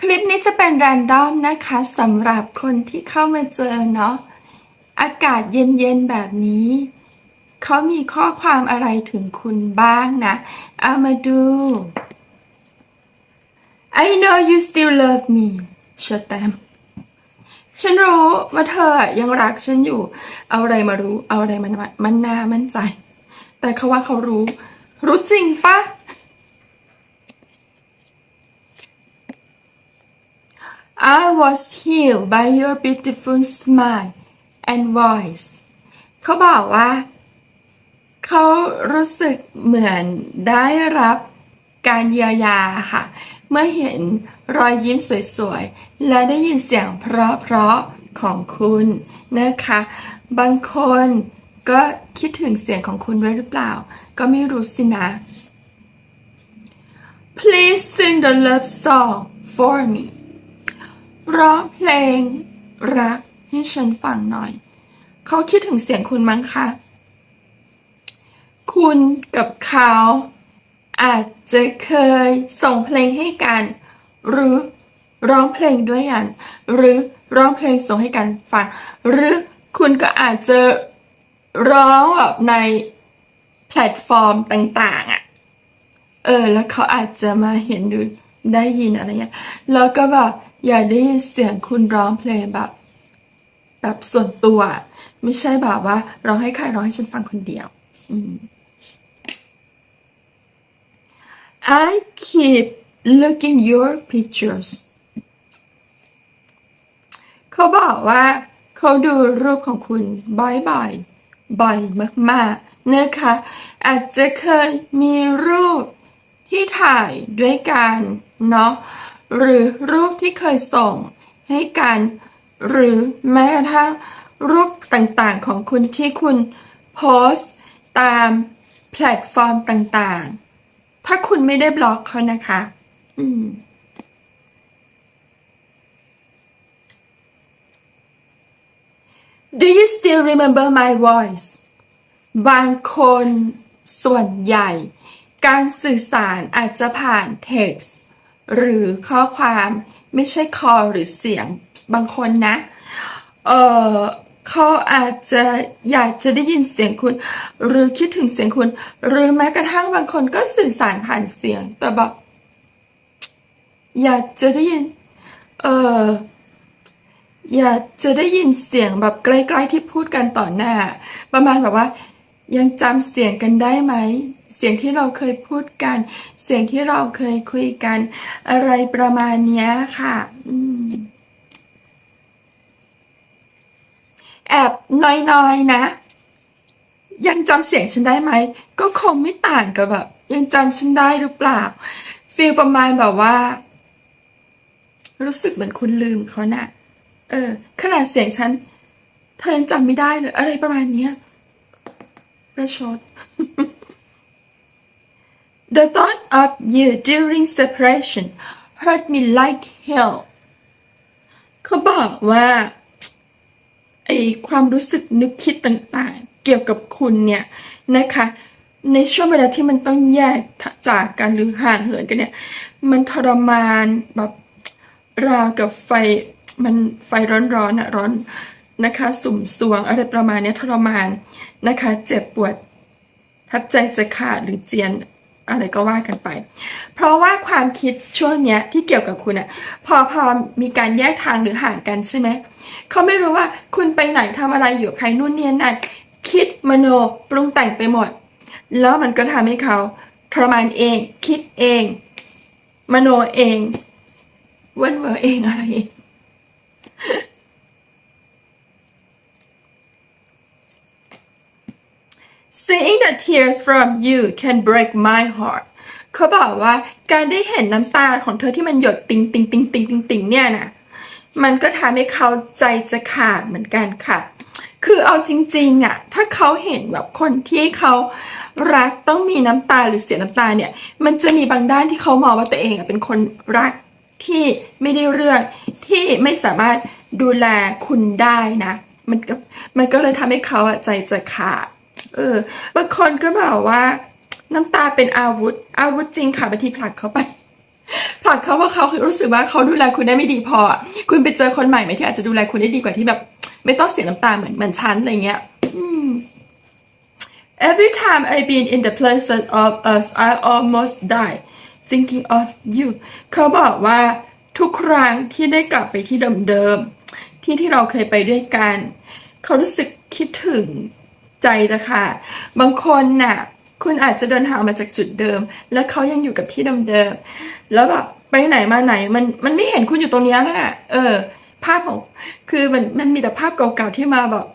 คลิปนี้จะเป็นแรนดอมนะคะสำหรับคนที่เข้ามาเจอเนาะอากาศเย็นๆแบบนี้เขามีข้อความอะไรถึงคุณบ้างนะ เอามาดู I know you still love me เชอแตมฉันรู้ว่าเธอยังรักฉันอยู่ เอาอะไรมารู้ เอาอะไรมันมันนามั่นใจ แต่เขาว่าเขารู้ รู้จริงปะ I was healed by your beautiful smile and voice เขาบอกว่า เขารู้สึกเหมือนได้รับการเยียวยาค่ะ เมื่อเห็นรอยยิ้มสวยๆ และได้ยินเสียงเพราะๆของคุณนะคะ บางคนก็คิดถึงเสียงของคุณด้วยหรือเปล่า ก็ไม่รู้สินะ Please sing the love song for me ร้องเพลง รักให้ฉันฟังหน่อย เขาคิดถึงเสียงคุณมั้งคะ คุณกับเขาอาจจะเคยส่งเพลงให้กัน หรือร้องเพลงด้วยกัน หรือร้องเพลงส่งให้กันฟัง หรือคุณก็อาจจะร้องแบบในแพลตฟอร์มต่างๆอะ่ะ เออ แล้วเขาอาจจะมาเห็นดูได้ยินอะไรเงี้ย แล้วก็แบบ อยากได้ยินเสียงคุณร้องเพลงแบบ แบบส่วนตัว ไม่ใช่แบบว่าร้องให้ใครร้องให้ฉันฟังคนเดียว อืม I keep looking your pictures เขาบอกว่าเขาดูรูปของคุณบ่อยๆ บ่อยมากๆ นะคะ อาจจะเคยมีรูปที่ถ่ายด้วยกันเนาะ หรือรูปที่เคยส่งให้กัน หรือแม้กระทั่งรูปต่างๆของคุณที่คุณโพสต์ตามแพลตฟอร์มต่างๆ ถ้าคุณไม่ได้บล็อกเขานะคะ อืม Do you still remember my voice บางคนส่วนใหญ่ การสื่อสารอาจจะผ่าน text หรือข้อความไม่ใช่ call หรือเสียงบางคนนะ เออเขาอาจจะอยากจะได้ยินเสียงคุณ หรือคิดถึงเสียงคุณ หรือแม้กระทั่งบางคนก็สื่อสารผ่านเสียง แต่แบบอยากจะได้ยิน เอออยากจะได้ยินเสียงแบบใกล้ๆที่พูดกันต่อหน้า ประมาณแบบว่า ยังจำเสียงกันได้ไหม เสียงที่เราเคยพูดกัน เสียงที่เราเคยคุยกัน อะไรประมาณนี้ค่ะอแอบน้อยๆนะ ยังจำเสียงฉันได้ไหม ก็คงไม่ต่างกับแบบ ยังจำฉันได้หรือเปล่าฟีลประมาณแบบว่า รู้สึกเหมือนคุณลืมเขาน่ะ เออ ขนาดเสียงฉัน เธอยังจำไม่ได้เลยอะไรประมาณเนี้ย ประชด The thought of you during separation hurt me like hell เขาบอกว่าไอความรู้สึกนึกคิดต่างๆ เกี่ยวกับคุณเนี่ยนะคะ ในช่วงเวลาที่มันต้องแยกจากกันหรือห่างเหินกันเนี่ย มันทรมานแบบราวกับไฟมันไฟร้อนๆอะร้อน นะคะ สุ่มสวงอะไรประมาณนี้ทรมานนะคะ เจ็บปวด ทับใจจะขาดหรือเจียนอะไรก็ว่ากันไป เพราะว่าความคิดช่วงเนี้ยที่เกี่ยวกับคุณอะพอพอมีการแยกทางหรือห่างกันใช่ไหมเขาไม่รู้ว่าคุณไปไหนทำอะไรอยู่ใครนู่นเนี่ยนั่นคิดมโนปรุงแต่งไปหมด แล้วมันก็ทำให้เขาทรมานเอง คิดเอง มโนเองเว้นเวอเองอะไรเอง Seeing the tears from you can break my heart เขาบอกว่าการได้เห็นน้ำตาของเธอที่มันหยดติงติงติงติงติงติงเนี่ยนะมันก็ทำให้เขาใจจะขาดเหมือนกันค่ะ คือเอาจริงๆอะถ้าเขาเห็นแบบคนที่เขารักต้องมีน้ำตาหรือเสียน้ำตาเนี่ย มันจะมีบางด้านที่เขามองว่าตัวเองอะเป็นคนรักที่ไม่ได้เรื่องที่ไม่สามารถดูแลคุณได้นะ มันก็มันก็เลยทำให้เขาอะใจจะขาด เออบางคนก็บอกว่า น้ำตาเป็นอาวุธ อาวุธจริงค่ะบางทีผลักเขาไปผลักเขาเพราะเขารู้สึกว่าเขาดูแลคุณได้ไม่ดีพอ คุณไปเจอคนใหม่ไหมที่อาจจะดูแลคุณได้ดีกว่าที่แบบ ไม่ต้องเสียน้ำตาเหมือนเหมือนฉันอะไรเงี้ย Every time I've been in the presence of us I almost die thinking of you เขาบอกว่าทุกครั้งที่ได้กลับไปที่เดิมๆที่ที่เราเคยไปด้วยกัน เขารู้สึกคิดถึง ใจจะค่ะบางคนน่ะคุณอาจจะเดินทางมาจากจุดเดิม แล้วเขายังอยู่กับที่เดิมๆแล้วแบบไปไหนมาไหนมันมันไม่เห็นคุณอยู่ตรงนี้ยน่ะเออ ภาพของคือมันมันมีแต่ภาพเก่าๆที่มาแบบ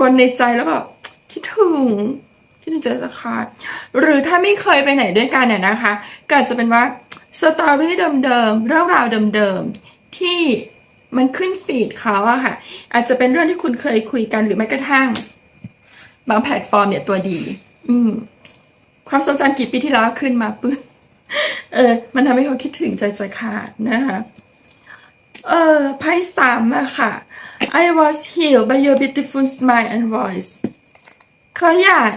วนๆในใจแล้วแบบคิดถึงคิดถึงใจจะขาดหรือถ้าไม่เคยไปไหนด้วยกันเนี่ยนะคะก็อาจจะเป็นว่าสตอรี่เดิมๆเรื่องราวเดิมๆที่มันขึ้นฟีดเขาอะค่ะ อาจจะเป็นเรื่องที่คุณเคยคุยกันหรือแม้กระทั่ง บางแพลตฟอร์มเนี่ยตัวดี อืม ความทรงจำกี่ปีที่แล้วขึ้นมาปึ๊บเออ มันทำให้เขาคิดถึงใจจะขาดนะคะเออไพ่สามอะค่ะ I was healed by your beautiful smile and voice เขาอยาก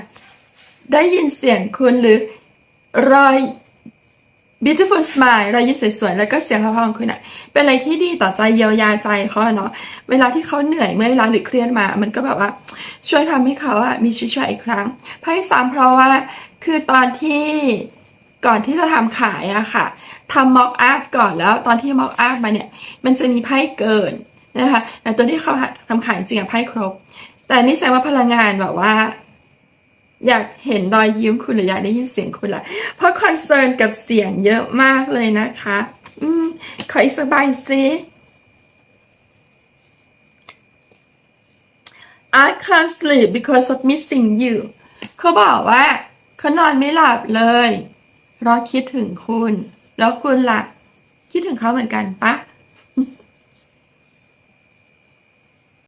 ได้ยินเสียงคุณหรือรอย beautiful smile รอยยิ้มสวยๆ แล้วก็เสียงเพราะๆของคุณอะเป็นอะไรที่ดีต่อใจเยียวยาใจเขาเนาะ เวลาที่เขาเหนื่อยเมื่อยล้าหรือเครียดมา มันก็แบบว่า ช่วยทำให้เขาอะมีชีวิตชีวาอีกครั้งไพ่สามเพราะว่า คือตอนที่ก่อนที่จะทำขายอะค่ะทำ mock up ก่อนแล้ว ตอนที่ mock up มาเนี่ย มันจะมีไพ่เกินนะคะ แต่ตัวที่เขาทำขายจริงอะไพ่ครบ แต่นี่แสดงว่าพลังงานแบบว่า อยากเห็นรอยยิ้มคุณหรืออยากได้ยินเสียงคุณล่ะ เพราะคอนเซิร์นกับเสียงเยอะมากเลยนะคะ อืมขออีกสบายสิ I can't sleep because of missing you เขาบอกว่าเขานอนไม่หลับเลยเพราะคิดถึงคุณ แล้วคุณล่ะ คิดถึงเขาเหมือนกันปะ